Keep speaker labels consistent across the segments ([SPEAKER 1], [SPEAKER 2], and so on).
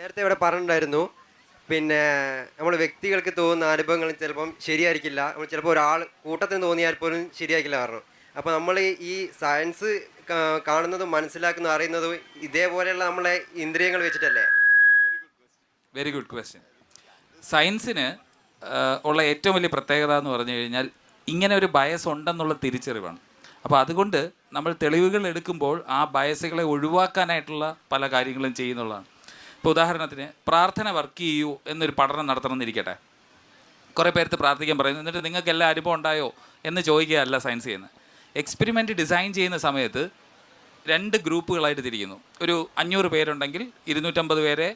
[SPEAKER 1] നേരത്തെ ഇവിടെ പറഞ്ഞിട്ടുണ്ടായിരുന്നു. പിന്നെ നമ്മൾ വ്യക്തികൾക്ക് തോന്നുന്ന അനുഭവങ്ങൾ ചിലപ്പം ശരിയായിരിക്കില്ല. നമ്മൾ ചിലപ്പോൾ ഒരാൾ കൂട്ടത്തിന് തോന്നിയാൽ പോലും ശരിയായിരിക്കില്ല പറഞ്ഞു അപ്പോൾ നമ്മൾ ഈ സയൻസ് കാണുന്നതും മനസ്സിലാക്കുന്നതും അറിയുന്നതും ഇതേപോലെയുള്ള നമ്മളെ ഇന്ദ്രിയങ്ങൾ വെച്ചിട്ടല്ലേ?
[SPEAKER 2] വെരി ഗുഡ് ക്വസ്റ്റ്യൻ സയൻസിന് ഉള്ള ഏറ്റവും വലിയ പ്രത്യേകത എന്ന് പറഞ്ഞു കഴിഞ്ഞാൽ ഇങ്ങനെ ഒരു ബയസ് ഉണ്ടെന്നുള്ള തിരിച്ചറിവാണ്. അപ്പോൾ അതുകൊണ്ട് നമ്മൾ തെളിവുകൾ എടുക്കുമ്പോൾ ആ ബയസുകളെ ഒഴിവാക്കാനായിട്ടുള്ള പല കാര്യങ്ങളും ചെയ്യുന്നുള്ളതാണ്. ഇപ്പോൾ ഉദാഹരണത്തിന് പ്രാർത്ഥന വർക്ക് ചെയ്യൂ എന്നൊരു പഠനം നടത്തണമെന്നിരിക്കട്ടെ. കുറേ പേർക്ക് പ്രാർത്ഥിക്കാൻ പറയുന്നു എന്നിട്ട് നിങ്ങൾക്ക് എല്ലാ അനുഭവം ഉണ്ടായോ? എന്ന് ചോദിക്കുകയല്ല സയൻസ് ചെയ്യുന്നത്. എക്സ്പെരിമെന്റ് ഡിസൈൻ ചെയ്യുന്ന സമയത്ത് രണ്ട് ഗ്രൂപ്പുകളായിട്ട് തിരിക്കുന്നു ഒരു അഞ്ഞൂറ് പേരുണ്ടെങ്കിൽ ഇരുന്നൂറ്റമ്പത് പേരെ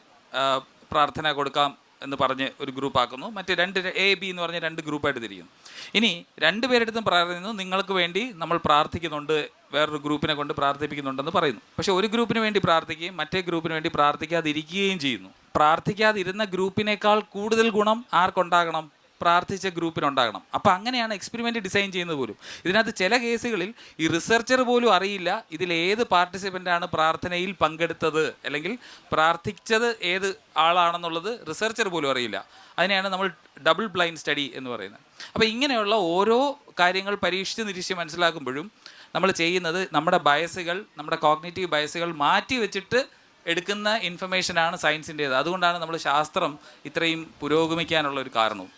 [SPEAKER 2] പ്രാർത്ഥന കൊടുക്കാം എന്ന് പറഞ്ഞ് ഒരു ഗ്രൂപ്പ് ആക്കുന്നു. മറ്റ് രണ്ട് എ ബി എന്ന് പറഞ്ഞ് രണ്ട് ഗ്രൂപ്പായിട്ട് തിരിക്കുന്നു ഇനി രണ്ട് പേരെടുത്തും പ്രാർത്ഥിക്കുന്നു. നിങ്ങൾക്ക് വേണ്ടി നമ്മൾ പ്രാർത്ഥിക്കുന്നുണ്ട് വേറൊരു ഗ്രൂപ്പിനെ കൊണ്ട് പ്രാർത്ഥിപ്പിക്കുന്നുണ്ടെന്ന് പറയുന്നു. പക്ഷെ ഒരു ഗ്രൂപ്പിന് വേണ്ടി പ്രാർത്ഥിക്കുകയും മറ്റേ ഗ്രൂപ്പിന് വേണ്ടി പ്രാർത്ഥിക്കാതിരിക്കുകയും ചെയ്യുന്നു. പ്രാർത്ഥിക്കാതിരുന്ന ഗ്രൂപ്പിനേക്കാൾ കൂടുതൽ ഗുണം ആർക്കുണ്ടാകണം? പ്രാർത്ഥിച്ച ഗ്രൂപ്പിനുണ്ടാകണം. അപ്പോൾ അങ്ങനെയാണ് എക്സ്പെരിമെന്റ് ഡിസൈൻ ചെയ്യുന്നത് പോലും. ഇതിനകത്ത് ചില കേസുകളിൽ ഈ റിസർച്ചർ പോലും അറിയില്ല ഇതിൽ ഏത് പാർട്ടിസിപ്പന്റാണ് പ്രാർത്ഥനയിൽ പങ്കെടുത്തത് അല്ലെങ്കിൽ പ്രാർത്ഥിച്ചത് ഏത് ആളാണെന്നുള്ളത് റിസർച്ചർ പോലും അറിയില്ല. അതിനെയാണ് നമ്മൾ ഡബിൾ ബ്ലൈൻഡ് സ്റ്റഡി എന്ന് പറയുന്നത്. അപ്പോൾ ഇങ്ങനെയുള്ള ഓരോ കാര്യങ്ങൾ പരീക്ഷിച്ച് നിരീക്ഷിച്ച് മനസ്സിലാക്കുമ്പോഴും നമ്മൾ ചെയ്യുന്നത് നമ്മുടെ ബയസുകൾ നമ്മുടെ കോഗ്നേറ്റീവ് ബയസുകൾ മാറ്റി വെച്ചിട്ട് എടുക്കുന്ന ഇൻഫർമേഷനാണ് സയൻസിന്റേത് അതുകൊണ്ടാണ് നമ്മൾ ശാസ്ത്രം ഇത്രയും പുരോഗമിക്കാനുള്ള ഒരു കാരണവും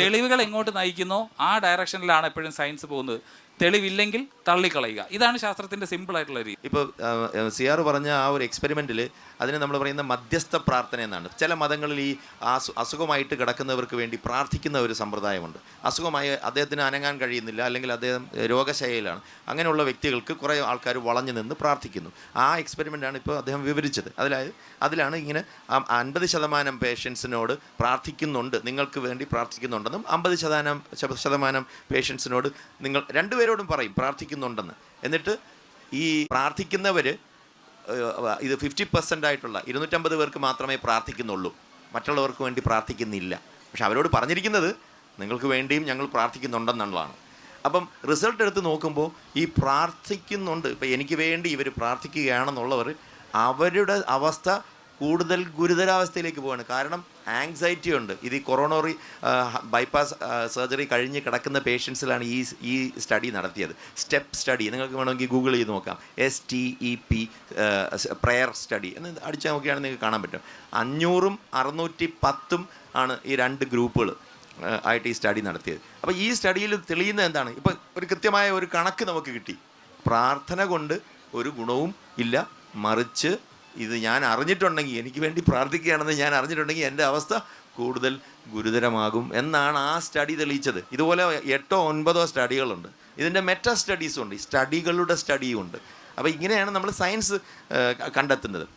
[SPEAKER 2] തെളിവുകൾ എങ്ങോട്ട് നയിക്കുന്നോ? ആ ഡയറക്ഷനിലാണ് എപ്പോഴും സയൻസ് പോകുന്നത്. തെളിവില്ലെങ്കിൽ തള്ളിക്കളയുക. ഇതാണ് ശാസ്ത്രത്തിന്റെ സിമ്പിൾ ആയിട്ടുള്ള രീതി.
[SPEAKER 3] ഇപ്പോൾ ആർ പറഞ്ഞ ആ ഒരു എക്സ്പെരിമെന്റിൽ അതിന് നമ്മൾ പറയുന്ന മധ്യസ്ഥ പ്രാർത്ഥന എന്നാണ്. ചില മതങ്ങളിൽ ഈ അസു അസുഖമായിട്ട് കിടക്കുന്നവർക്ക് വേണ്ടി പ്രാർത്ഥിക്കുന്ന ഒരു സമ്പ്രദായമുണ്ട്. അസുഖമായി അദ്ദേഹത്തിന് അനങ്ങാൻ കഴിയുന്നില്ല അല്ലെങ്കിൽ അദ്ദേഹം രോഗശൈലിയിലാണ് അങ്ങനെയുള്ള വ്യക്തികൾക്ക് കുറേ ആൾക്കാർ വളഞ്ഞു നിന്ന് പ്രാർത്ഥിക്കുന്നു. ആ എക്സ്പെരിമെന്റാണ് ഇപ്പോൾ അദ്ദേഹം വിവരിച്ചത്. അതിലായത് അതിലാണ് ഇങ്ങനെ അൻപത് ശതമാനം പേഷ്യൻസിനോട് പ്രാർത്ഥിക്കുന്നുണ്ട്. നിങ്ങൾക്ക് വേണ്ടി പ്രാർത്ഥിക്കുന്നുണ്ടെന്നും അമ്പത് ശതമാനം ശത- ശതമാനം പേഷ്യൻസിനോട് നിങ്ങൾ രണ്ടുപേരോടും പറയും പ്രാർത്ഥിക്കുന്നുണ്ടെന്ന്. എന്നിട്ട് ഈ പ്രാർത്ഥിക്കുന്നവർ ഇത് ഫിഫ്റ്റി പെർസെന്റ് ആയിട്ടുള്ള ഇരുന്നൂറ്റമ്പത് പേർക്ക് മാത്രമേ പ്രാർത്ഥിക്കുന്നുള്ളൂ. മറ്റുള്ളവർക്ക് വേണ്ടി പ്രാർത്ഥിക്കുന്നില്ല. പക്ഷെ അവരോട് പറഞ്ഞിരിക്കുന്നത് നിങ്ങൾക്ക് വേണ്ടിയും ഞങ്ങൾ പ്രാർത്ഥിക്കുന്നുണ്ടെന്നുള്ളതാണ്. അപ്പം റിസൾട്ട് എടുത്ത് നോക്കുമ്പോൾ ഈ പ്രാർത്ഥിക്കുന്നുണ്ട്. ഇപ്പം എനിക്ക് വേണ്ടി ഇവർ പ്രാർത്ഥിക്കുകയാണെന്നുള്ളവർ അവരുടെ അവസ്ഥ കൂടുതൽ ഗുരുതരാവസ്ഥയിലേക്ക് പോവാണ്. കാരണം ആങ്സൈറ്റി ഉണ്ട്. ഇത് ഈ കൊറോണറി ബൈപ്പാസ് സർജറി കഴിഞ്ഞ് കിടക്കുന്ന പേഷ്യൻസിലാണ് ഈ ഈ സ്റ്റഡി നടത്തിയത്. സ്റ്റെപ്പ് സ്റ്റഡി നിങ്ങൾക്ക് വേണമെങ്കിൽ ഗൂഗിൾ ചെയ്ത് നോക്കാം. S T E P prayer study എന്ന് അടിച്ചാൽ നോക്കിയാണെങ്കിൽ നിങ്ങൾക്ക് കാണാൻ പറ്റും. അഞ്ഞൂറും അറുന്നൂറ്റി പത്തും ആണ് ഈ രണ്ട് ഗ്രൂപ്പുകൾ ആയിട്ട് ഈ സ്റ്റഡി നടത്തിയത്. അപ്പോൾ ഈ സ്റ്റഡിയിൽ തെളിയുന്നത് എന്താണ്? ഇപ്പോൾ ഒരു കൃത്യമായ ഒരു കണക്ക് നമുക്ക് കിട്ടി. പ്രാർത്ഥന കൊണ്ട് ഒരു ഗുണവും ഇല്ല. മറിച്ച് ഇത് ഞാൻ അറിഞ്ഞിട്ടുണ്ടെങ്കിൽ എനിക്ക് വേണ്ടി പ്രാർത്ഥിക്കുകയാണെന്ന് ഞാൻ അറിഞ്ഞിട്ടുണ്ടെങ്കിൽ എന്റെ അവസ്ഥ കൂടുതൽ ഗുരുതരമാകും എന്നാണ് ആ സ്റ്റഡി തെളിയിച്ചത്. ഇതുപോലെ എട്ടോ ഒൻപതോ സ്റ്റഡികളുണ്ട് ഇതിന്റെ മെറ്റ സ്റ്റഡീസും ഉണ്ട്. സ്റ്റഡികളുടെ സ്റ്റഡിയും ഉണ്ട്. അപ്പോൾ ഇങ്ങനെയാണ് നമ്മൾ സയൻസ് കണ്ടെത്തുന്നത്.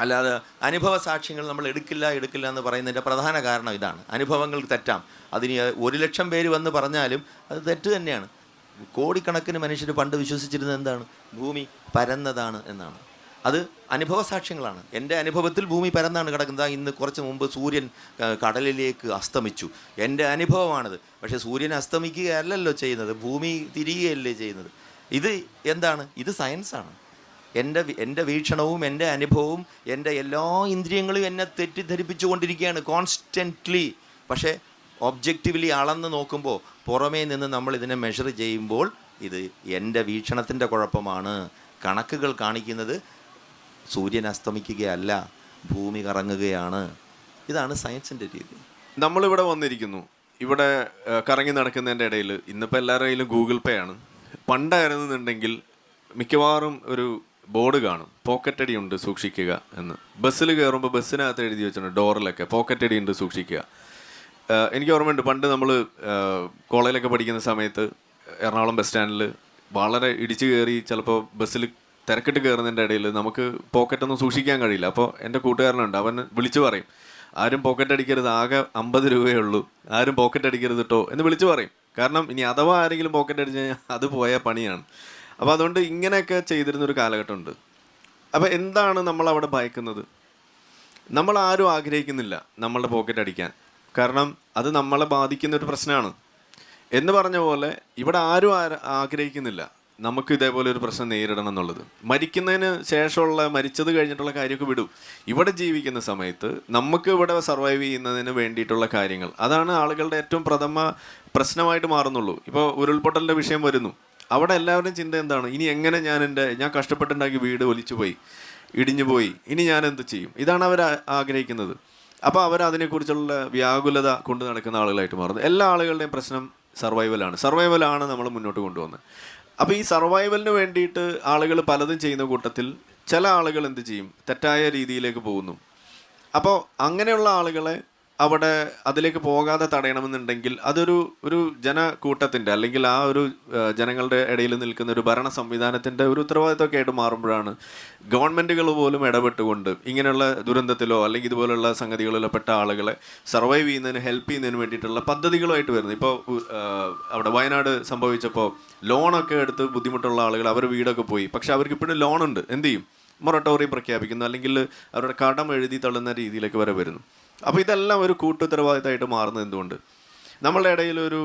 [SPEAKER 3] അല്ലാതെ അനുഭവ സാക്ഷ്യങ്ങൾ നമ്മൾ എടുക്കില്ല എടുക്കില്ല എന്ന് പറയുന്നതിന്റെ പ്രധാന കാരണം ഇതാണ്. അനുഭവങ്ങൾ തെറ്റാം. അതിന് ഒരു ലക്ഷം പേര് വന്ന് പറഞ്ഞാലും അത് തെറ്റ് തന്നെയാണ്. കോടിക്കണക്കിന് മനുഷ്യർ പണ്ട് വിശ്വസിച്ചിരുന്നത് എന്താണ്? ഭൂമി പരന്നതാണ് എന്നാണ്. അത് അനുഭവ സാക്ഷ്യങ്ങളാണ് എന്റെ അനുഭവത്തിൽ ഭൂമി പരന്നാണ് കിടക്കുന്നത്. ഇന്ന് കുറച്ച് മുമ്പ് സൂര്യൻ കടലിലേക്ക് അസ്തമിച്ചു. എന്റെ അനുഭവമാണത്. പക്ഷേ സൂര്യൻ അസ്തമിക്കുകയല്ലല്ലോ ചെയ്യുന്നത്. ഭൂമി തിരിയുകയല്ലേ ചെയ്യുന്നത്. ഇത് എന്താണ്? ഇത് സയൻസാണ്. എന്റെ എന്റെ വീക്ഷണവും എന്റെ അനുഭവവും എന്റെ എല്ലാ ഇന്ദ്രിയങ്ങളും എന്നെ തെറ്റിദ്ധരിപ്പിച്ചു കൊണ്ടിരിക്കുകയാണ് കോൺസ്റ്റന്റ്ലി. പക്ഷേ ഒബ്ജക്റ്റീവ്ലി അളന്ന് നോക്കുമ്പോൾ പുറമേ നിന്ന് നമ്മൾ ഇതിനെ മെഷർ ചെയ്യുമ്പോൾ ഇത് എന്റെ വീക്ഷണത്തിന്റെ കുഴപ്പമാണ്. കണക്കുകൾ കാണിക്കുന്നത് സൂര്യൻ അസ്തമിക്കുകയല്ല ഭൂമി കറങ്ങുകയാണ്. ഇതാണ് സയൻസിന്റെ രീതി.
[SPEAKER 4] നമ്മളിവിടെ വന്നിരിക്കുന്നു. ഇവിടെ കറങ്ങി നടക്കുന്നതിന്റെ ഇടയിൽ. ഇന്നിപ്പോൾ എല്ലാവരുടെ കയ്യിലും ഗൂഗിൾ പേ ആണ്. പണ്ടായിരുന്നുണ്ടെങ്കിൽ മിക്കവാറും ഒരു ബോർഡ് കാണും. പോക്കറ്റടി ഉണ്ട് സൂക്ഷിക്കുക എന്ന്. ബസ്സിൽ കയറുമ്പോൾ ബസ്സിനകത്ത് എഴുതി വെച്ചിട്ടുണ്ട് ഡോറിലൊക്കെ പോക്കറ്റടി ഉണ്ട് സൂക്ഷിക്കുക. എനിക്ക് ഓർമ്മയുണ്ട് പണ്ട് നമ്മൾ കോളേജിലൊക്കെ പഠിക്കുന്ന സമയത്ത് എറണാകുളം ബസ് സ്റ്റാൻഡിൽ വളരെ ഇടിച്ചു കയറി ചിലപ്പോൾ ബസ്സിൽ തിരക്കിട്ട് കയറുന്നതിന്റെ ഇടയിൽ നമുക്ക് പോക്കറ്റൊന്നും സൂക്ഷിക്കാൻ കഴിയില്ല. അപ്പോൾ എന്റെ കൂട്ടുകാരനുണ്ട്. അവൻ വിളിച്ചു പറയും ആരും പോക്കറ്റ് അടിക്കരുത് ആകെ അമ്പത് രൂപയേ ഉള്ളൂ. ആരും പോക്കറ്റ് അടിക്കരുത് കേട്ടോ എന്ന് വിളിച്ചു പറയും. കാരണം ഇനി അഥവാ ആരെങ്കിലും പോക്കറ്റ് അടിച്ചു കഴിഞ്ഞാൽ അത് പോയ പണിയാണ്. അപ്പോൾ അതുകൊണ്ട് ഇങ്ങനെയൊക്കെ ചെയ്തിരുന്നൊരു കാലഘട്ടമുണ്ട്. അപ്പോൾ എന്താണ് നമ്മൾ അവിടെ ഭയക്കുന്നത്? നമ്മൾ ആരും ആഗ്രഹിക്കുന്നില്ല നമ്മളുടെ പോക്കറ്റ് അടിക്കാൻ. കാരണം അത് നമ്മളെ ബാധിക്കുന്ന ഒരു പ്രശ്നമാണ്. എന്ന് പറഞ്ഞ പോലെ ഇവിടെ ആരും ആഗ്രഹിക്കുന്നില്ല. നമുക്ക് ഇതേപോലെ ഒരു പ്രശ്നം നേരിടണം എന്നുള്ളത്. മരിക്കുന്നതിന് ശേഷമുള്ള മരിച്ചത് കഴിഞ്ഞിട്ടുള്ള കാര്യമൊക്കെ വിടും. ഇവിടെ ജീവിക്കുന്ന സമയത്ത് നമുക്ക് ഇവിടെ സർവൈവ് ചെയ്യുന്നതിന് വേണ്ടിയിട്ടുള്ള കാര്യങ്ങൾ. അതാണ് ആളുകളുടെ ഏറ്റവും പ്രഥമ പ്രശ്നമായിട്ട് മാറുന്നുള്ളൂ. ഇപ്പോൾ ഉരുൾപൊട്ടലിന്റെ വിഷയം വരുന്നു. അവിടെ എല്ലാവരുടെയും ചിന്ത എന്താണ്? ഇനി എങ്ങനെ ഞാൻ എന്റെ ഞാൻ കഷ്ടപ്പെട്ടുണ്ടാക്കി വീട് ഒലിച്ചു പോയി ഇടിഞ്ഞു പോയി ഇനി ഞാൻ എന്ത് ചെയ്യും? ഇതാണ് അവർ ആഗ്രഹിക്കുന്നത്. അപ്പോൾ അവർ അതിനെക്കുറിച്ചുള്ള വ്യാകുലത കൊണ്ട് നടക്കുന്ന ആളുകളായിട്ട് മാറുന്നു. എല്ലാ ആളുകളുടെയും പ്രശ്നം സർവൈവലാണ് സർവൈവലാണ് നമ്മൾ മുന്നോട്ട് കൊണ്ടുവന്നത് അപ്പോൾ ഈ സർവൈവലിന് വേണ്ടിയിട്ട് ആളുകൾ പലതും ചെയ്യുന്ന കൂട്ടത്തിൽ ചില ആളുകൾ എന്ത് ചെയ്യും? തെറ്റായ രീതിയിലേക്ക് പോകുന്നു. അപ്പോൾ അങ്ങനെയുള്ള ആളുകളെ അവിടെ അതിലേക്ക് പോകാതെ തടയണമെന്നുണ്ടെങ്കിൽ അതൊരു ഒരു ജനക്കൂട്ടത്തിന്റെ അല്ലെങ്കിൽ ആ ഒരു ജനങ്ങളുടെ ഇടയിൽ നിൽക്കുന്ന ഒരു ഭരണ സംവിധാനത്തിന്റെ ഒരു ഉത്തരവാദിത്തമൊക്കെ ആയിട്ട് മാറുമ്പോഴാണ് ഗവൺമെന്റുകൾ പോലും ഇടപെട്ടുകൊണ്ട് ഇങ്ങനെയുള്ള ദുരന്തത്തിലോ അല്ലെങ്കിൽ ഇതുപോലുള്ള സംഗതികളിലോ പെട്ട ആളുകളെ സർവൈവ് ചെയ്യുന്നതിന് ഹെൽപ്പ് ചെയ്യുന്നതിന് വേണ്ടിയിട്ടുള്ള പദ്ധതികളുമായിട്ട് വരുന്നത്. ഇപ്പോൾ അവിടെ വയനാട് സംഭവിച്ചപ്പോൾ ലോണൊക്കെ എടുത്ത് ബുദ്ധിമുട്ടുള്ള ആളുകൾ അവർ വീടൊക്കെ പോയി. പക്ഷെ അവർക്ക് ഇപ്പോഴും ലോണുണ്ട്. എന്ത് ചെയ്യും? മൊറട്ടോറിയം പ്രഖ്യാപിക്കുന്നു. അല്ലെങ്കിൽ അവരുടെ കടം എഴുതി തള്ളുന്ന രീതിയിലേക്ക് വരെ വരുന്നു. അപ്പോൾ ഇതെല്ലാം ഒരു കൂട്ടുത്തരവാദിത്തമായിട്ട് മാറുന്നത് എന്തുകൊണ്ട്? നമ്മളുടെ ഇടയിൽ ഒരു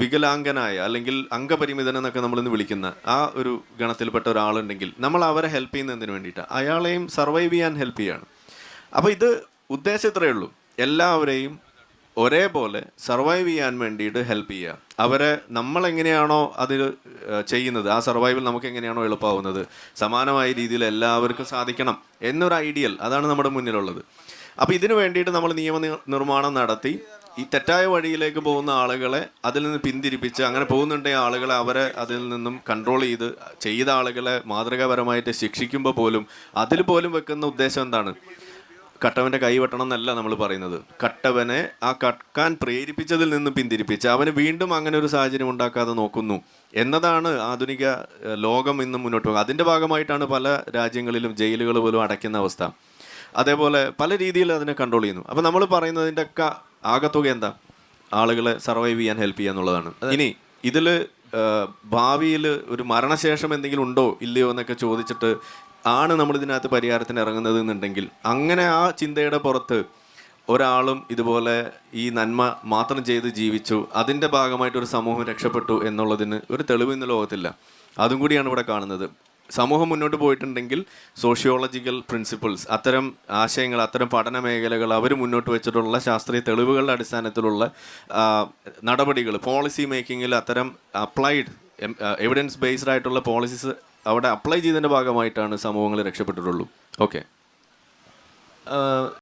[SPEAKER 4] വികലാംഗനായ അല്ലെങ്കിൽ അംഗപരിമിതൻ എന്നൊക്കെ നമ്മളിന്ന് വിളിക്കുന്ന ആ ഒരു ഗണത്തിൽപ്പെട്ട ഒരാളുണ്ടെങ്കിൽ നമ്മൾ അവരെ ഹെൽപ്പ് ചെയ്യുന്നതിന് വേണ്ടിയിട്ടാണ് അയാളെയും സർവൈവ് ചെയ്യാൻ ഹെൽപ്പ് ചെയ്യാണ്. അപ്പോൾ ഇത് ഉദ്ദേശം ഇത്രയേ ഉള്ളൂ. എല്ലാവരെയും ഒരേപോലെ സർവൈവ് ചെയ്യാൻ വേണ്ടിയിട്ട് ഹെൽപ്പ് ചെയ്യുക. അവരെ നമ്മൾ എങ്ങനെയാണോ അതിൽ ചെയ്യുന്നത് ആ സർവൈവൽ നമുക്ക് എങ്ങനെയാണോ എളുപ്പമാവുന്നത് സമാനമായ രീതിയിൽ എല്ലാവർക്കും സാധിക്കണം എന്നൊരു ഐഡിയൽ അതാണ് നമ്മുടെ മുന്നിലുള്ളത്. അപ്പോൾ ഇതിനു വേണ്ടിയിട്ട് നമ്മൾ നിയമ നിർമ്മാണം നടത്തി. ഈ തെറ്റായ വഴിയിലേക്ക് പോകുന്ന ആളുകളെ അതിൽ നിന്ന് പിന്തിരിപ്പിച്ച് അങ്ങനെ പോകുന്നുണ്ടെങ്കിൽ ആളുകളെ അവരെ അതിൽ നിന്നും കൺട്രോൾ ചെയ്ത് ചെയ്ത ആളുകളെ മാതൃകാപരമായിട്ട് ശിക്ഷിക്കുമ്പോൾ പോലും അതിൽ പോലും വെക്കുന്ന ഉദ്ദേശം എന്താണ്? കട്ടവന്റെ കൈ വെട്ടണം എന്നല്ല നമ്മൾ പറയുന്നത്. കട്ടവനെ ആ കക്കാൻ പ്രേരിപ്പിച്ചതിൽ നിന്നും പിന്തിരിപ്പിച്ച് അവന് വീണ്ടും അങ്ങനെ ഒരു സാഹചര്യം ഉണ്ടാക്കാതെ നോക്കുന്നു എന്നതാണ് ആധുനിക ലോകം ഇന്ന് മുന്നോട്ട് പോകുക അതിന്റെ ഭാഗമായിട്ടാണ് പല രാജ്യങ്ങളിലും ജയിലുകൾ പോലും അടയ്ക്കുന്ന അവസ്ഥ. അതേപോലെ പല രീതിയിൽ അതിനെ കൺട്രോൾ ചെയ്യുന്നു. അപ്പോൾ നമ്മൾ പറയുന്നതിന്റെ ഒക്കെ ആകത്തുക എന്താ? ആളുകളെ സർവൈവ് ചെയ്യാൻ ഹെൽപ്പ് ചെയ്യുക എന്നുള്ളതാണ്. ഇനി ഇതിൽ ഭാവിയിൽ ഒരു മരണശേഷം എന്തെങ്കിലും ഉണ്ടോ ഇല്ലയോ എന്നൊക്കെ ചോദിച്ചിട്ട് ആണ് നമ്മൾ ഇതിനകത്ത് പരിഹാരത്തിന് ഇറങ്ങുന്നത് എന്നുണ്ടെങ്കിൽ അങ്ങനെ ആ ചിന്തയുടെ പുറത്ത് ഒരാളും ഇതുപോലെ ഈ നന്മ മാത്രം ചെയ്ത് ജീവിച്ചു അതിന്റെ ഭാഗമായിട്ട് ഒരു സമൂഹം രക്ഷപ്പെട്ടു എന്നുള്ളതിന് ഒരു തെളിവ് ഇന്ന് ലോകത്തില്ല. അതും കൂടിയാണ് ഇവിടെ കാണുന്നത്. സമൂഹം മുന്നോട്ട് പോയിട്ടുണ്ടെങ്കിൽ സോഷ്യോളജിക്കൽ പ്രിൻസിപ്പിൾസ് അത്തരം ആശയങ്ങൾ അത്തരം പഠന മേഖലകൾ അവർ മുന്നോട്ട് വെച്ചിട്ടുള്ള ശാസ്ത്രീയ തെളിവുകളുടെ അടിസ്ഥാനത്തിലുള്ള നടപടികൾ പോളിസി മേക്കിങ്ങിൽ അത്തരം അപ്ലൈഡ് എവിഡൻസ് ബേസ്ഡ് ആയിട്ടുള്ള പോളിസീസ് അവിടെ അപ്ലൈ ചെയ്തതിന്റെ ഭാഗമായിട്ടാണ് സമൂഹങ്ങൾ രക്ഷപ്പെട്ടിട്ടുള്ളൂ. ഓക്കെ